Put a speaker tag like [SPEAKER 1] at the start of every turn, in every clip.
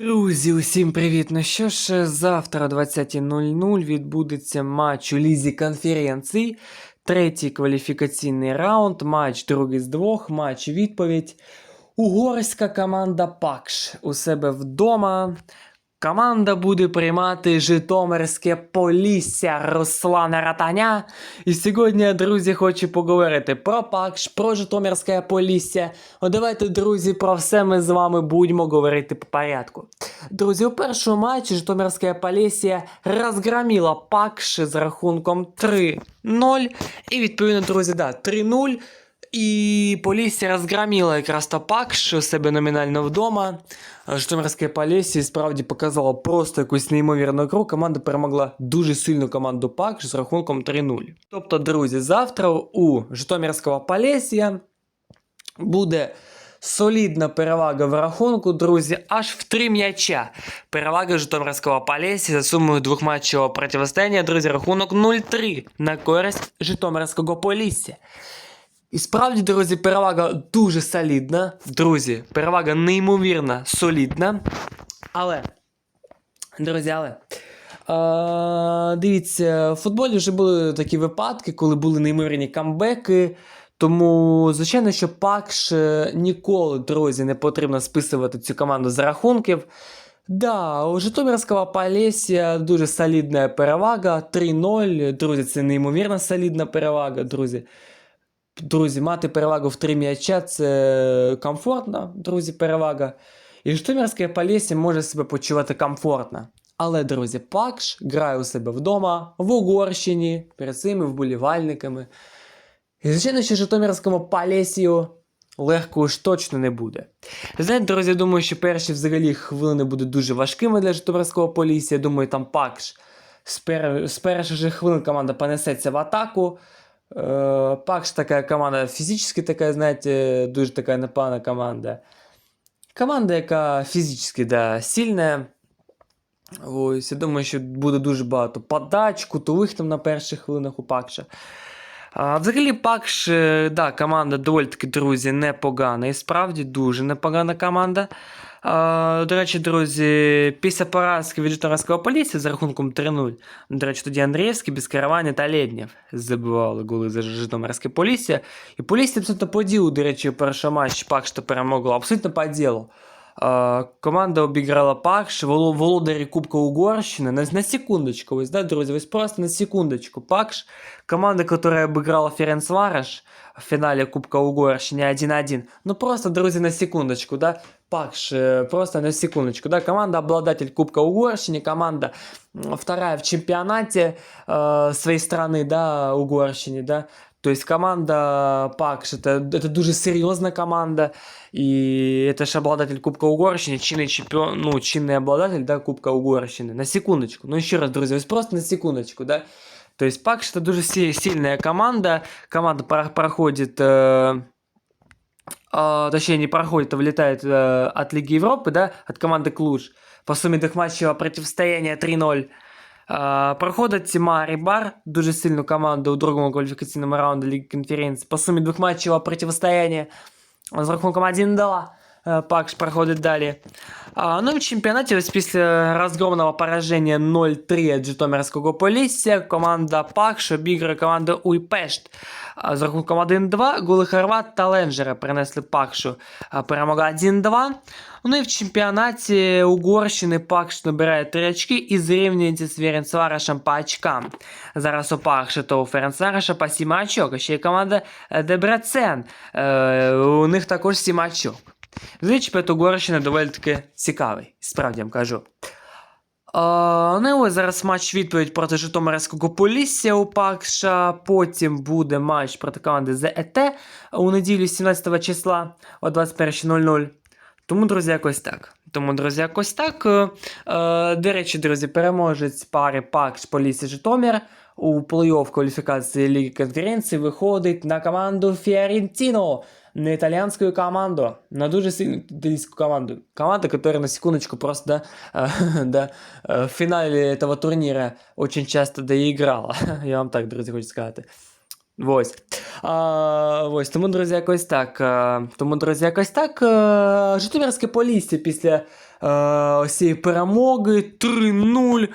[SPEAKER 1] Друзі, усім привіт! Ну що ж, завтра о 20.00 відбудеться матч у Лізі конференції, Третій кваліфікаційний раунд, матч другий з двох, матч відповідь. Угорська команда Пакш у себе вдома. Команда буде приймати Житомирське Полісся Руслана Ратаня. І сьогодні, друзі, хочу поговорити про Пакш, про Житомирське Полісся. О, давайте, друзі, про все ми з вами будемо говорити по порядку. Друзі, у першому матчі Житомирське Полісся розгромила Пакш з рахунком 3-0. І відповідно, друзі, да, 3-0. І Полісся розгромила якраз то Пакш у себе номінально вдома. Житомирське Полісся справді показало просто якусь неймовірну гру. Команда перемогла дуже сильну команду Пакш з рахунком 3-0. Тобто, друзі, завтра у Житомирського Полісся буде солідна перевага в рахунку, друзі, аж в три м'яча. Перевага Житомирського Полісся за сумою двохматчевого протистояння, друзі, рахунок 0-3 на користь Житомирського Полісся. І справді, друзі, перевага дуже солідна. Друзі, перевага неймовірно солідна. Але, друзі, але. Е, дивіться, в футболі вже були такі випадки, коли були неймовірні камбеки. Тому, звичайно, що Пакш е, ніколи, друзі, не потрібно списувати цю команду з рахунків. Да, у Житомирського Полісся дуже солідна перевага. 3-0. Друзі, це неймовірно солідна перевага, друзі. Друзі, мати перевагу в три м'яча це комфортно, друзі, перевага. І Житомирське Полісся може себе почувати комфортно. Але, друзі, Пакш грає у себе вдома, в Угорщині, перед своїми вболівальниками. І, звичайно, що Житомирському Полісію легко уж точно не буде. Знаєте, друзі, думаю, що перші взагалі хвилини будуть дуже важкими для Житомирського Полісся. Думаю, там Пакш з, пер... з перших же хвилин команда понесеться в атаку. Е, Пакш така команда фізично така, знаєте, дуже така непогана команда. Команда, яка фізично да, сильна. Ось, я думаю, що буде дуже багато подач, кутових там на перших хвилинах у Пакша. А, взагалі, Пакш, е, да, команда доволі таки, друзі, непогана. І справді дуже непогана команда. А, до речі, друзі, після поразки від Житомирського поліції за рахунком 3-0. До речі, тоді Андріївський, Безкаравання та Лєднєв забивали голи за Житомирське полісся. І полісся абсолютно по ділу, до речі, у першому матчі Пакш то перемогло. Абсолютно по ділу. А, команда обіграла Пакш, воло- володарі Кубка Угорщини. На, на секундочку, ось, да, друзі, ось просто на секундочку. Пакш, команда, которая обыграла Ференцвараш в финале Кубка Угорщины 1-1. Ну просто, друзья, на секундочку, да, Пакш, э, просто на секундочку, да, команда обладатель Кубка Угорщины, команда вторая в чемпионате э, своей страны, да, Угорщине, да, то есть команда Пакш, это, это дуже серьезная команда, и это же обладатель Кубка Угорщины, чинный чемпион, ну, чинный обладатель, да, Кубка Угорщины, на секундочку, ну еще раз, друзья, вот просто на секундочку, да, то есть Пакш это дуже си- сильная команда. Команда про- проходит, э, а, точнее не проходит, а вылетает э, от Лиги Европы, да, от команды Клуж. По сумме двохматчевого противостояния 3-0. А, проходить Марибар, дуже сильну команду у другому кваліфікаційному раунді Ліги Конференції. По сумі двохматчевого противостояння з рахунком 1-2. е, Пакш проходить далі. Ну і в чемпіонаті ось після розгромного пораження 0-3 від Житомирського Полісся команда Пакш обігрує команду Уйпешт. З рахунком 1-2 голи Хорват та Ленджера принесли Пакшу а, перемогу 1-2. Ну і в чемпіонаті Угорщини Пакш набирає 3 очки і зрівнюється з Ференцварашем по очкам. Зараз у Пакша та у Ференцвараша по 7 очок, а ще є команда Дебрецен. Е, у них також 7 очок. Взагалі, чемпіонат доволі таки цікавий, справді вам кажу. Ну ось зараз матч відповідь проти Житомирського Полісся у Пакша. Потім буде матч проти команди ЗЕТ у неділю 17 числа о 21.00. Тому, друзі, якось так. Тому, друзі, якось так. Е, до речі, друзі, переможець пари Пакш Полісся Житомир у плей-офф кваліфікації Ліги конференції виходить на команду Фіорентіно. На итальянскую команду, на дуже сильную итальянскую команду. Команда, которая на секундочку просто да, э, да, э, в финале этого турнира очень часто доіграла. Я вам так, друзі, хочу сказати. Ось. А, ось. Тому, друзі, якось так. а, Тому, друзі, якось так. а, Житомирське Полісся після е, ось цієї перемоги 3-0.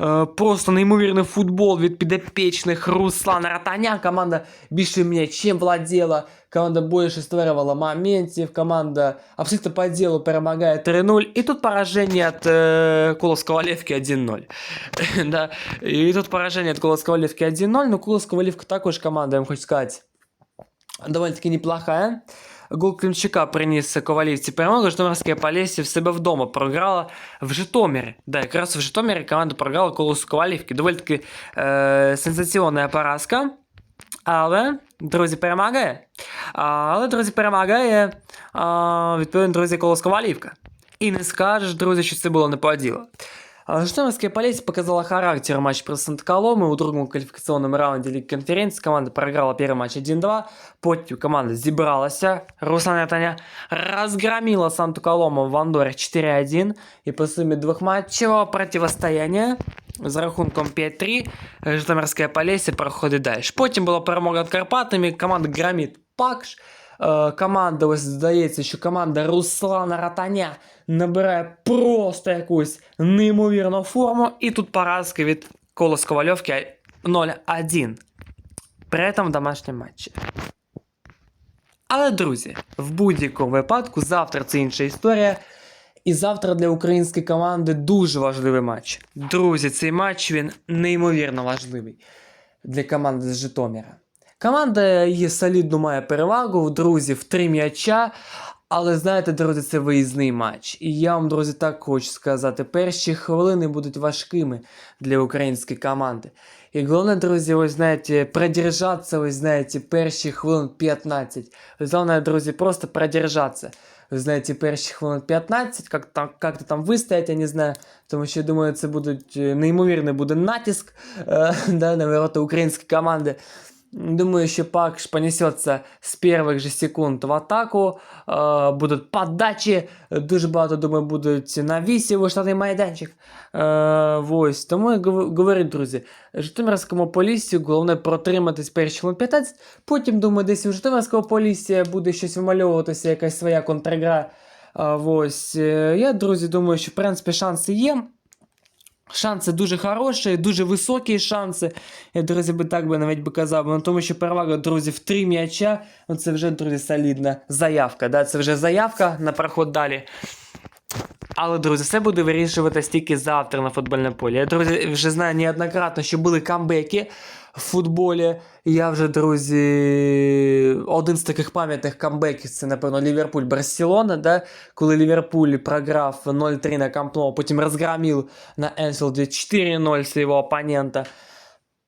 [SPEAKER 1] Е, просто неймовірний футбол від підопічних Руслана Ратаня. Команда більше м'ячем владіла, команда більше створювала моментів, команда абсолютно по ділу перемагає 3-0. І тут пораження від е, Колос Ковалівки 1-0. да. І тут пораження від Колос Ковалівки 1-0. Ну, Колос Ковалівка також команда, я вам хочу сказати, довольно-таки неплохая. Гол Климчука приніс Ковалівці перемогу. Житомирське Полісся в себе вдома програла в Житомирі. Да, якраз в Житомирі команда програла колосу Ковалівки. Доволі таки е, сенсаційна поразка. Але, друзі, перемагає. Але, друзі, перемагає. А, відповідно, друзі, колос Ковалівка. І не скажеш, друзі, що це було не по ділу. А Житомирская Полесье показала характер в матче против Санта-Коломы. У другом квалификационном раунде Лиги конференции команда проиграла первый матч 1-2. Потім команда зібралась. Руслан Ятаня разгромила Санту-Колому в Андоре 4-1. И по сумме двухматчевого противостояния з рахунком 5-3 Житомирське Полесье проходить далі. Потім була перемога над Карпатами, команда громить Пакш. Е, Команда, ось здається, що команда Руслана Ратаня набирає просто якусь неймовірну форму. І тут поразка від Колос Ковальовки 0-1. При этом в домашньому матчі. Але, друзі, в будь-якому випадку, завтра це інша історія. І завтра для української команди дуже важливий матч. Друзі, цей матч він неймовірно важливий для команди з Житомира. Команда її солідно має перевагу, друзі, в три м'яча. Але знаєте, друзі, це виїзний матч. І я вам, друзі, так хочу сказати: перші хвилини будуть важкими для української команди. І головне, друзі, ось знаєте, продержатися, ось знаєте, перші хвилин 15. Головне, друзі, просто продержатися. Ви знаєте, перші хвилин 15, як там, як там вистоять, я не знаю. Тому що я думаю, це будуть е, неймовірний буде натиск е, да, на ворота української команди. Думаю, що Пакш понесеться з перших же секунд в атаку. Е, будуть подачі. Дуже багато, думаю, будуть навісів у штатний майданчик. Е, ось. Тому я говорю, друзі, Житомирському полісі головне протриматись перші хвилин 15. Потім, думаю, десь у Житомирського полісся буде щось вимальовуватися, якась своя контргра. Е, ось. Е, Я, друзі, думаю, що в принципі шанси є. Шанси дуже хороші, дуже високі шанси. Я, друзі, би так би навіть би казав, ну, тому що перевага, друзі, в три м'яча. Ну, це вже, друзі, солідна заявка. Да? Це вже заявка на проход далі. Але, друзі, все буде вирішуватися тільки завтра на футбольному полі. Я, друзі, вже знаю неоднократно, що були камбеки в футболі. Я вже, друзі, один з таких пам'ятних камбеків це, напевно, Ліверпуль Барселона, да? коли Ліверпуль програв 0-3 на Кампно, потім розгромив на Енфілді 4-0 свого опонента.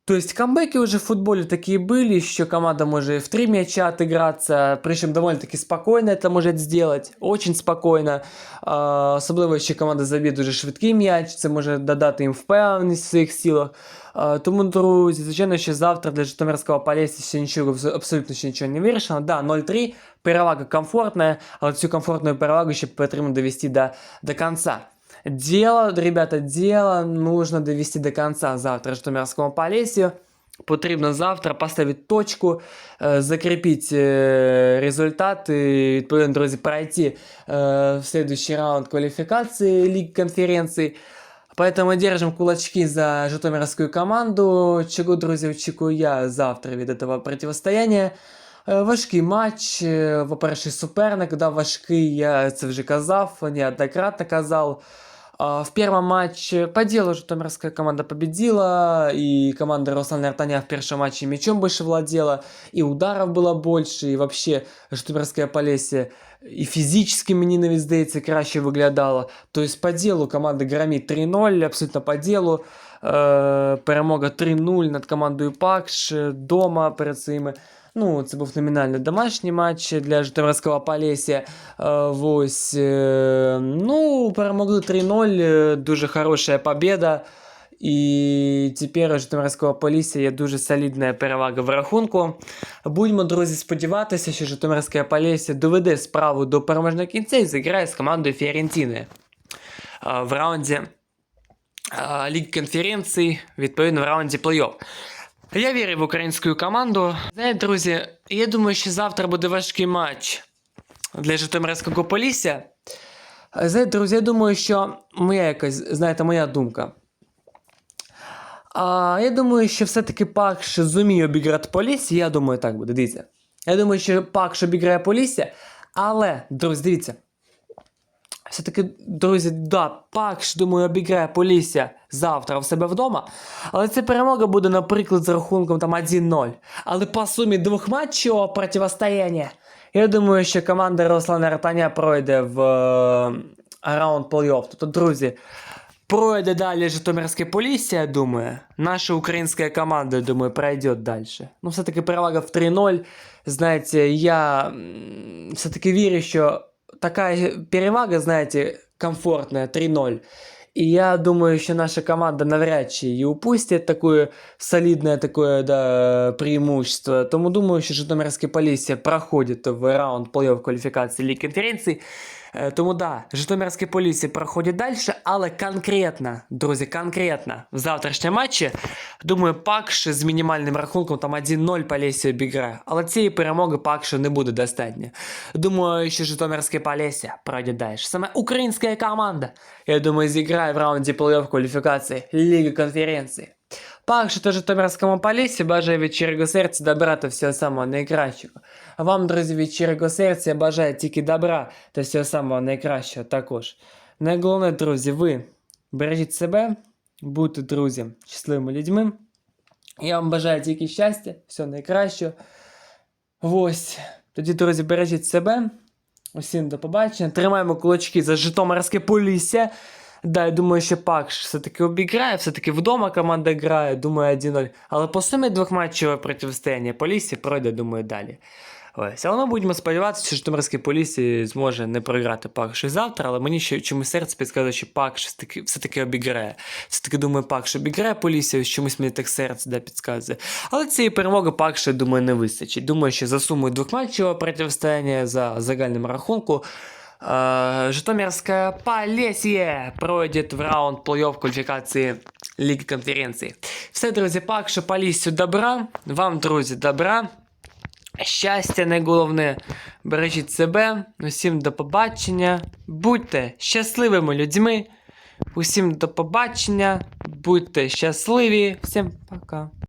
[SPEAKER 1] То есть камбэки уже в футболе такие были, что команда может в три мяча отыграться, причем довольно-таки спокойно это может сделать, очень спокойно. А, Особливо, що команда заб'є дуже швидкий м'яч, це може додати їм впевненість в своїх силах. А, Тому, друзі, звичайно, що завтра для Житомирського Полісся ще нічого, абс- абсолютно ще нічого не вирішено. Да, 0-3, перевага комфортна, але цю комфортну перевагу ще потрібно довести до, до конца. Дело, ребята, дело нужно довести до конца завтра Житомирському Полесью. Потрібно завтра поставити точку, е, закріпити е, результат і, відповідно, друзі, пройти е, в следующий раунд квалификации Лиги конференций. Поэтому держим кулачки за Житомирську команду. Чого, друзі, очікую я завтра від этого противостояння. Е, Важкий матч, е, по-перше, суперник, да, важкий, я це вже казав, неоднократно казав. А, В первом матче по делу Житомирская команда победила, и команда Руслана Артаня в первом матче мячом больше владела, и ударов было больше, и вообще Житомирская Полесье и физически мені навіть здається краще виглядало. Тобто по делу команда громить 3-0, абсолютно по делу. Е, перемога 3-0 над командою Пакш е, дома перед своїми. Ну, це був номінально домашній матч для Житомирського Полісся. Е, ось, е, ну, перемогли 3-0, е, дуже хороша победа. І тепер у Житомирського Полісся є дуже солідна перевага в рахунку. Будьмо, друзі, сподіватися, що Житомирське Полісся доведе справу до переможного кінця і зіграє з командою Фіорентіни е, в раунді е, Ліги конференцій, відповідно, в раунді плей-офф. Я вірю в українську команду. Знаєте, друзі, я думаю, що завтра буде важкий матч для Житомирського Полісся. Знаєте, друзі, я думаю, що моя якась, знаєте, моя думка. А, я думаю, що все-таки Пакш зуміє обіграти Полісся. Я думаю, так буде. Дивіться. Я думаю, що Пакш обіграє Полісся. Але, друзі, дивіться. Все-таки, друзі, да, Пакш, думаю, обіграє Полісся завтра в себе вдома. Але ця перемога буде, наприклад, з рахунком там 1-0. Але по сумі двох матчів противостояння. Я думаю, що команда Руслана Ротаня пройде в е, раунд плей-офф. Тобто, друзі, пройде далі Житомирське Полісся, я думаю. Наша українська команда, я думаю, пройде далі. Ну, все-таки перевага в 3-0. Знаєте, я все-таки вірю, що така перевага, знаєте, комфортная 3-0. И я думаю, что наша команда навряд чи и упустит такое солидное такое да, преимущество. Тому думаю, що Житомирське Полісся проходить в раунд плей-офф кваліфікації Ліги конференції. Е, Тому да, Житомирське Полісся проходить далі, але конкретно, друзі, конкретно в завтрашньому матчі, думаю, Пакш з мінімальним рахунком там 1-0 Полісся обіграє. Але цієї перемоги Пакшу не буде достатньо. Думаю, що Житомирське Полісся пройде далі. Саме українська команда, я думаю, зіграє в раунді плей-офф кваліфікації Ліги конференції. Пакшу та Житомирському Поліссі бажаю від щирого серця добра та всього самого найкращого. А вам, друзі, від щирого серця я бажаю тільки добра та всього самого найкращого також. Найголовніше, друзі, ви бережіть себе, будьте друзі, щасливими людьми. Я вам бажаю тільки щастя, всього найкращого. Ось. Тоді, друзі, бережіть себе. Усім до побачення. Тримаємо кулачки за Житомирське Полісся. Да, я думаю, що Пакш все-таки обіграє, все-таки вдома команда грає, думаю, 1-0. Але по сумі двохматчеве протистояння Полісся пройде, думаю, далі. Ось, але ми будемо сподіватися, що Житомирське Полісся зможе не програти Пакш завтра, але мені ще чомусь серце підказує, що Пакш все-таки, все-таки обіграє. Все-таки думаю, Пакш обіграє Полісся, ось чомусь мені так серце да, підказує. Але цієї перемоги Пакша, думаю, не вистачить. Думаю, що за сумою двохматчевого протистояння за загальним рахунку Э, Житомирское Полесье пройдет в раунд плей-офф квалификации Лиги конференції. Все, друзі, пак, що Поліссю добра. Вам, друзі, добра. Щастя, найголовне. Бережіть себе. Усім до побачення. Будьте щасливими людьми. Усім до побачення. Будьте щасливі. Всім пока.